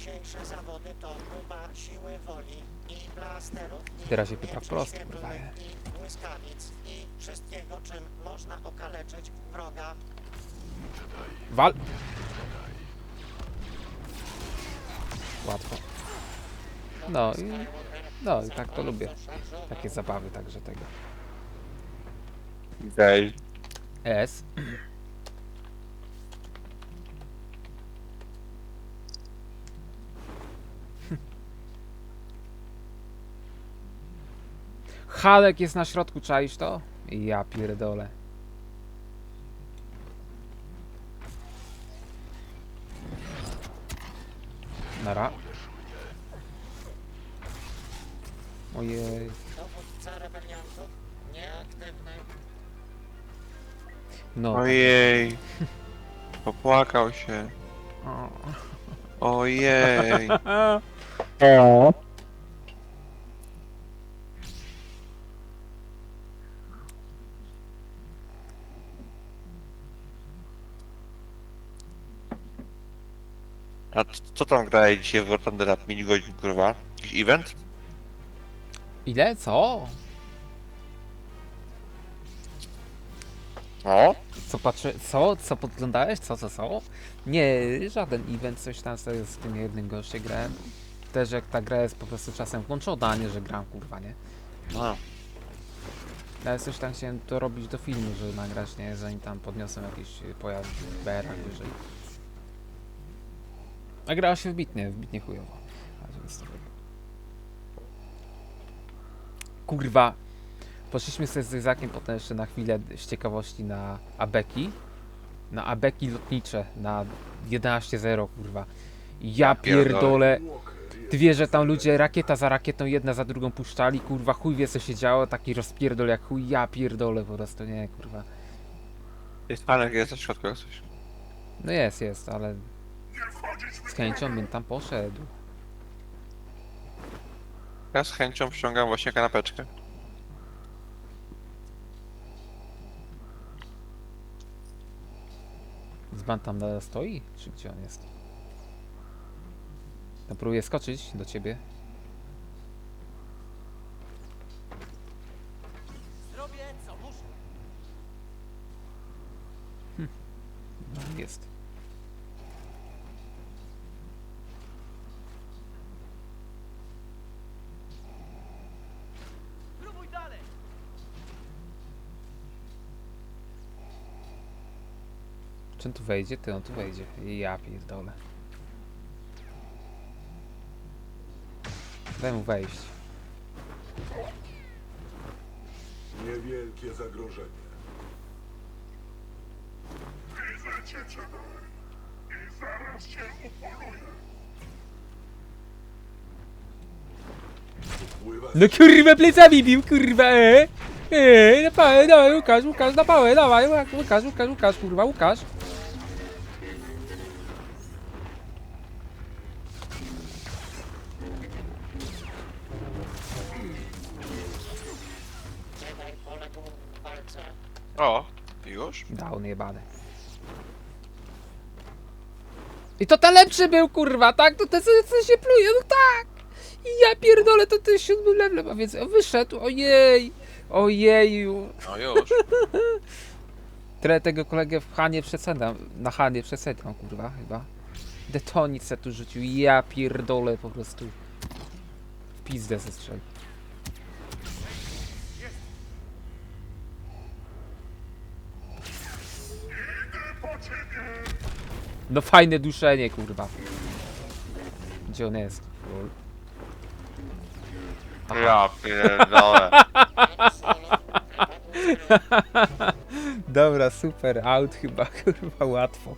Dzisiejsze zawody to próba siły woli i blasterów i Teraz się pyta wprost, kurwa, i błyskawic i wszystkiego, czym można okaleczyć wroga. Wal! Łatwo. No i, no i tak to lubię. Takie zabawy także tego. Daj. S. Halek jest na środku, czaisz to? Ja pierdolę. Nara. Ojej. Dowódca rebeliantów nieaktywny. No. Ojej. Popłakał się. O. A c- co tam graje dzisiaj w War Thunder Up? Mini godzin, kurwa? Jakiś event? Ile? Co? O? Co patrzę, co? Co podglądałeś? Co, co, co? Nie, żaden event, coś tam sobie z tym jednym goście grałem. Też jak ta gra jest po prostu czasem włączona, a nie, że gram kurwa, nie? A. Ale coś tam chciałem to robić do filmu, żeby nagrać, nie? Zanim tam podniosłem jakiś y, pojazd w BR-ach wyżej. A grała się wbitnie, wbitnie chujowo. A, więc to- Kurwa. Poszliśmy sobie z Izakiem potem jeszcze na chwilę z ciekawości na Abeki. Na Abeki lotnicze na 11.0 kurwa. Ja pierdolę. Ty wiesz, że tam ludzie rakieta za rakietą jedna za drugą puszczali, kurwa chuj wie co się działo, taki rozpierdol jak chuj, ja pierdolę po prostu, nie kurwa. Jest panek, jest na środku jak coś. No jest, jest, ale z chęcią bym tam poszedł. Ja z chęcią wciągam właśnie kanapeczkę. Zban tam nadal stoi? Czy gdzie on jest? Tam próbuję skoczyć do ciebie. Zrobię co muszę. No, jest. Czy on tu wejdzie? Ty, on tu wejdzie. Ja pierdolę. Daj mu wejść. Niewielkie zagrożenie. Wpływa No kurwa plecami bił, kurwa, e! E, na pałę, dawaj Łukasz, Łukasz, na pałę, dawaj, Łukasz, Łukasz, Łukasz, kurwa, Łukasz. O, już? Down jebany. I to ten lepszy był, kurwa, tak? To ten co się pluje, no tak! I ja pierdolę, to ten siódmy level, a więc wyszedł, ojej! Ojeju! No już. Tyle tego kolegę w Hanie przecedam, na Hanie przecedam, kurwa, chyba. Detonicę tu rzucił, ja pierdolę po prostu. W pizdę zestrzelił. No fajne duszenie, kurwa. Gdzie on jest? Lol. Ja pierdolę. Dobra, super, out chyba, kurwa, łatwo.